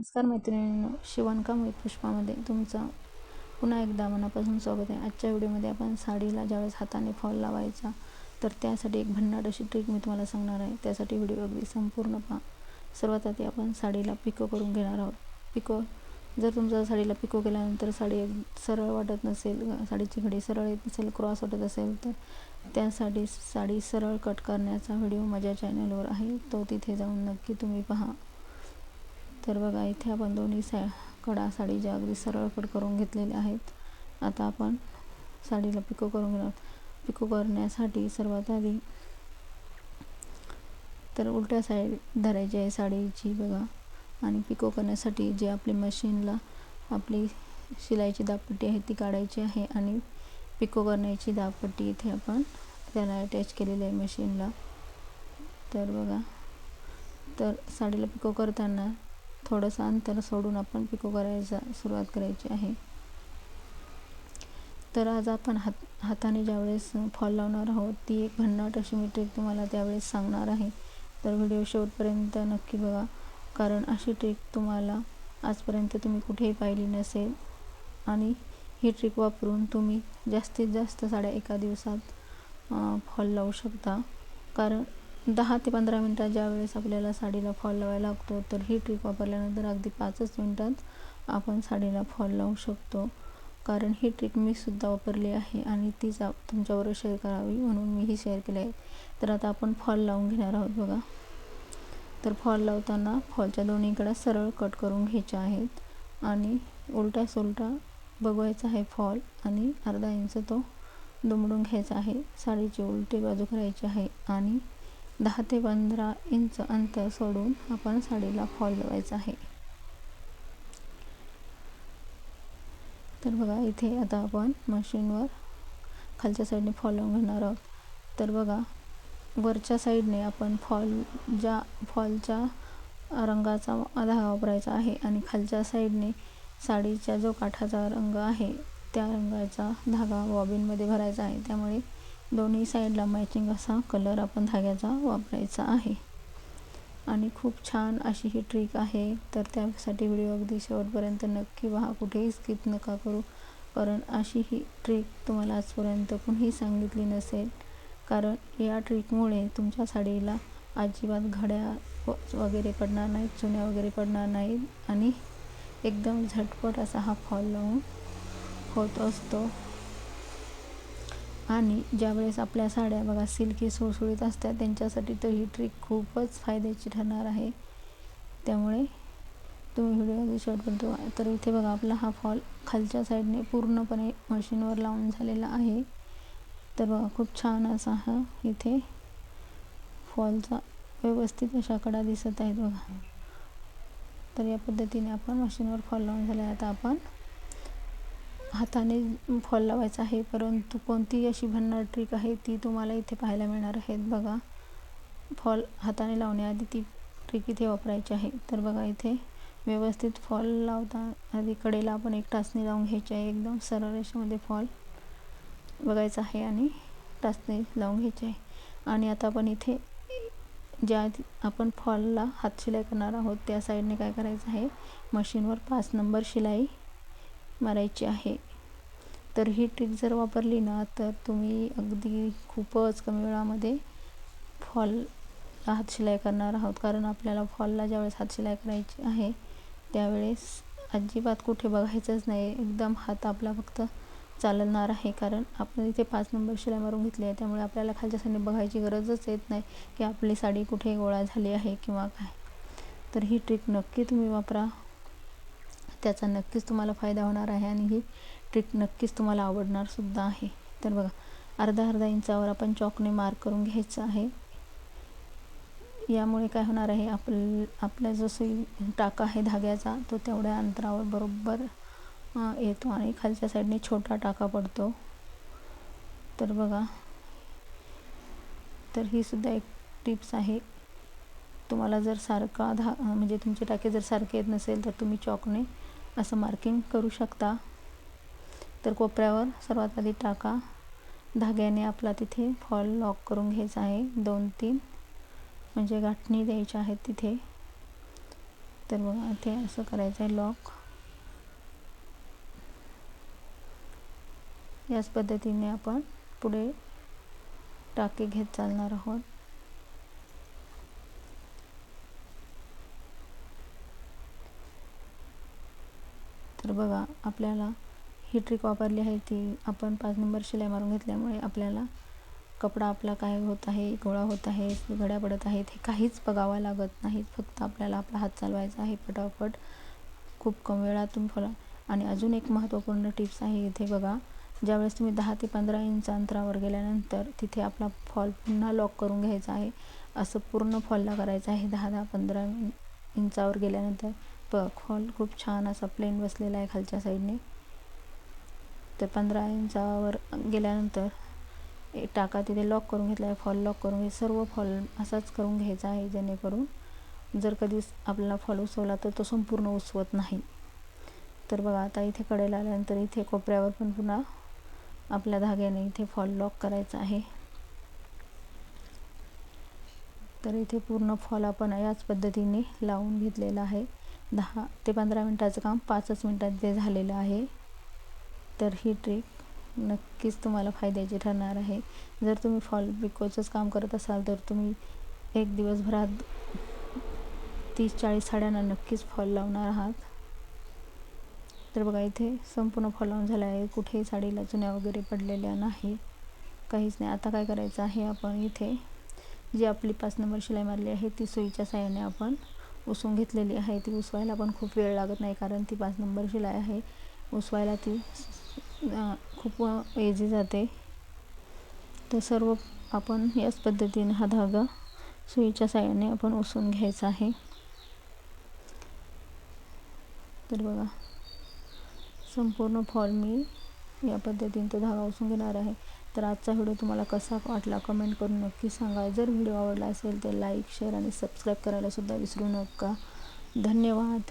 नमस्कार मैत्रिणींनो शिवणकाम विथ पुष्पामध्ये तुमचं पुन्हा एकदा मनापासून स्वागत आहे. आजच्या व्हिडिओमध्ये आपण साडीला ज्यावेळेस हाताने फॉल लावायचा तर त्यासाठी एक भन्नाट अशी ट्रिक मी तुम्हाला सांगणार आहे. त्यासाठी व्हिडिओ अगदी संपूर्ण पहा. सर्वात आधी आपण साडीला पिको करून घेणार आहोत. पिको जर तुमचा साडीला पिको केल्यानंतर साडी सरळ वाटत नसेल साडीची घडी सरळ येत नसेल क्रॉस वाटत असेल तर त्यासाठी साडी सरळ कट करण्याचा व्हिडिओ माझ्या चॅनलवर आहे. तो तिथे जाऊन नक्की तुम्ही पहा. तर बघा इथे आपण दोन्ही सा कडा साडीच्या अगदी सरळ कट करून घेतलेल्या आहेत आता आपण साडीला पिको करून घेणार. पिको करण्यासाठी सर्वात आधी तर उलट्या साईड धरायची आहे साडीची बघा. आणि पिको करण्यासाठी जे आपली मशीनला आपली शिलाईची दाबपट्टी आहे ती काढायची आहे आणि पिको करण्याची दाबपट्टी इथे आपण त्याला अटॅच केलेली आहे मशीनला. तर बघा तर साडीला पिको करताना थोडंसं अंतर सोडून आपण पिको करायचा सुरुवात करायची आहे. तर आज आपण हात हाताने ज्यावेळेस फॉल लावणार आहोत ती एक भन्नाट अशी मी ट्रिक तुम्हाला त्यावेळेस सांगणार आहे. तर व्हिडिओ शेवटपर्यंत नक्की बघा. कारण अशी ट्रिक तुम्हाला आजपर्यंत तुम्ही कुठेही पाहिली नसेल. आणि ही ट्रिक वापरून तुम्ही जास्तीत जास्त साड्या एका दिवसात फॉल लावू शकता. कारण दहा ते पंधरा मिनटात ज्या वेळेस आपल्याला साडीला फॉल लावायला लागतो तर ही ट्रिक वापरल्यानंतर अगदी पाचच मिनटात आपण साडीला फॉल लावू शकतो. कारण ही ट्रिक मी सुद्धा वापरली आहे आणि तीच तुमच्याबरोबर शेअर करावी म्हणून मी ही शेअर केली आहे. तर आता आपण फॉल लावून घेणार आहोत बघा. तर फॉल लावताना फॉलच्या दोन्हीकडे सरळ कट करून घ्यायचे आहेत आणि उलटा सोलटा बघवायचा आहे फॉल आणि अर्धा इंच तो दुमडून घ्यायचा आहे. साडीची उलटी बाजू करायची आहे आणि दहा ते पंधरा इंच अंतर सोडून आपण साडीला फॉल लावायचा आहे. तर बघा इथे आता आपण मशीनवर खालच्या साईडने फॉल लावून घेणार आहोत. तर बघा वरच्या साईडने आपण फॉल ज्या फॉलच्या रंगाचा धागा वापरायचा आहे आणि खालच्या साईडने साडीच्या जो काठाचा रंग आहे त्या रंगाचा धागा बॉबिनमध्ये भरायचा आहे. त्यामुळे दोन्ही साईडला मॅचिंग असा कलर आपण धाग्याचा वापरायचा आहे. आणि खूप छान अशी ही ट्रिक आहे. तर त्यासाठी व्हिडिओ अगदी शेवटपर्यंत नक्की पहा. कुठेही स्किप नका करू. कारण अशी ही ट्रिक तुम्हाला आजपर्यंत कुणीही सांगितली नसेल. कारण या ट्रिकमुळे तुमच्या साडीला अजिबात घड्या वगैरे पडणार नाहीत चुन्या वगैरे पडणार नाहीत. आणि एकदम झटपट असा हा फॉल लावून होत असतो. आणि ज्यावेळेस आपल्या साड्या बघा सिल्की सुळसुळीत असतात त्यांच्यासाठी तर ही ट्रिक खूपच फायद्याची ठरणार आहे. त्यामुळे तुम्ही व्हिडिओ शेवटपर्यंत तर इथे बघा आपला हा फॉल खालच्या साईडने पूर्णपणे मशीनवर लावून झालेला आहे. तर बघा खूप छान असा हा इथे फॉलचा व्यवस्थित अशा कडा दिसत आहेत बघा. तर या पद्धतीने आपण मशीनवर फॉल लावून झाला. आता आपण हाताने फॉल लावायचा आहे परंतु कोणती अशी भन्नाट ट्रिक आहे ती तुम्हाला इथे पाहायला मिळणार आहेत. बघा फॉल हाताने लावण्याआधी ती ट्रिक इथे वापरायची आहे. तर बघा इथे व्यवस्थित फॉल लावता आधी कडेला आपण एक टाचणी लावून घ्यायची आहे. एकदम सरळ रेषेमध्ये फॉल बघायचा आहे आणि टाचणी लावून घ्यायची आहे. आणि आता आपण इथे ज्या आपण फॉलला हात शिलाई करणार आहोत त्या साईडने काय करायचं आहे? मशीनवर पाच नंबर शिलाई मारायची आहे. तर ही ट्रिक जर वापरली ना तर तुम्ही अगदी खूपच कमी वेळामध्ये फॉल हात शिलाई करणार आहोत. कारण आपल्याला फॉलला ज्यावेळेस हात शिलाई करायची आहे त्यावेळेस अजिबात कुठे बघायचंच नाही. एकदम हात आपला फक्त चालणार आहे. कारण आपण इथे पाच नंबर शिलाई मारून घेतली आहे. त्यामुळे आपल्याला खालच्या साईडने बघायची गरजच येत नाही की आपली साडी कुठे गोळा झाली आहे किंवा काय. तर ही ट्रिक नक्की तुम्ही वापरा. त्याचा नक्कीच तुम्हाला फायदा होणार आहे आणि ही ट्रिक नक्कीच तुम्हाला आवडणारसुद्धा आहे. तर बघा अर्धा अर्धा इंचावर आपण चॉकने मार्क करून घ्यायचं आहे. यामुळे काय होणार आहे आपल आपला जसं टाका आहे धाग्याचा तो तेवढ्या अंतरावर बरोबर येतो आणि खालच्या साईडने छोटा टाका पडतो. तर बघा तर ही सुद्धा एक टिप्स आहे. तुम्हाला जर सारखा धा म्हणजे तुमचे टाके जर सारखे येत नसेल तर तुम्ही चॉकने असं मार्किंग करू शकता. तर कोपऱ्यावर सर्वात आधी टाका. धाग्याने आपला तिथे फॉल लॉक करून घ्यायचा आहे. दोन तीन. म्हणजे गाठणी द्यायच्या आहेत तिथे. तर बघा ते असं करायचं आहे लॉक याच पद्धतीने आपण पुढे टाके घेत चालणार आहोत. तर बघा आपल्याला ही ट्रिक वापरली आहे ती आपण पाच नंबर शिलाई मारून घेतल्यामुळे आपल्याला कपडा आपला काय होत आहे गोळा होत आहे घड्या पडत आहेत हे काहीच बघावं लागत नाही. फक्त आपल्याला आपला हात चालवायचा आहे पटापट. खूप कमी वेळातून फॉलो आणि अजून एक महत्त्वपूर्ण टिप्स आहे इथे बघा. ज्यावेळेस तुम्ही दहा ते पंधरा इंच अंतरावर गेल्यानंतर तिथे आपला फॉल पुन्हा लॉक करून घ्यायचा आहे. असं पूर्ण फॉलला करायचं आहे दहा दहा पंधरा इंचावर गेल्यानंतर. प फॉल खूप छान असा प्लेन बसलेला आहे खालच्या साईडने तर पंधरा इंचावर गेल्यानंतर एक टाका तिथे लॉक करून घेतला आहे फॉल लॉक करून घे सर्व फॉल असाच करून घ्यायचा आहे जेणेकरून जर कधी आपल्याला फॉल उसवला तर तो संपूर्ण उसवत नाही. तर बघा आता इथे कडेला आल्यानंतर इथे कोपऱ्यावर पण पुन्हा आपल्या धाग्याने इथे फॉल लॉक करायचा आहे. तर इथे पूर्ण फॉल आपण याच पद्धतीने लावून घेतलेला आहे. दहा ते पंधरा मिनटाचं काम पाचच मिनटात ते झालेलं आहे तर ही ट्रिक नक्कीच तुम्हाला फायद्याची ठरणार आहे. जर तुम्ही फॉल पिकोचंच काम करत असाल तर तुम्ही एक दिवसभरात तीस चाळीस साड्यांना नक्कीच फॉल लावणार आहात. तर बघा इथे संपूर्ण फॉल लावून झाला आहे. कुठेही साडीला चुन्या वगैरे पडलेल्या नाही. काहीच नाही. आता काय करायचं आहे आपण इथे? जी आपली पाच नंबर शिलाई मारली आहे ती सुईच्या साह्याने आपण उसवून घेतलेली आहे. ती उसवायला पण खूप वेळ लागत नाही कारण ती पाच नंबर शिलाई आहे. उसवायला ती खूप एजी जाते. तर सर्व आपण याच पद्धतीने हा धागा सुईच्या साह्याने आपण उसवून घ्यायचा आहे. तर बघा संपूर्ण फॉल मी या पद्धतीने तो धागा उसून घेणार आहे. तर आजचा व्हिडिओ तुम्हाला कसा वाटला कमेंट करून नक्की सांगा. जर व्हिडिओ आवडला असेल तर लाईक शेअर आणि सबस्क्राईब करायलासुद्धा विसरू नका. धन्यवाद.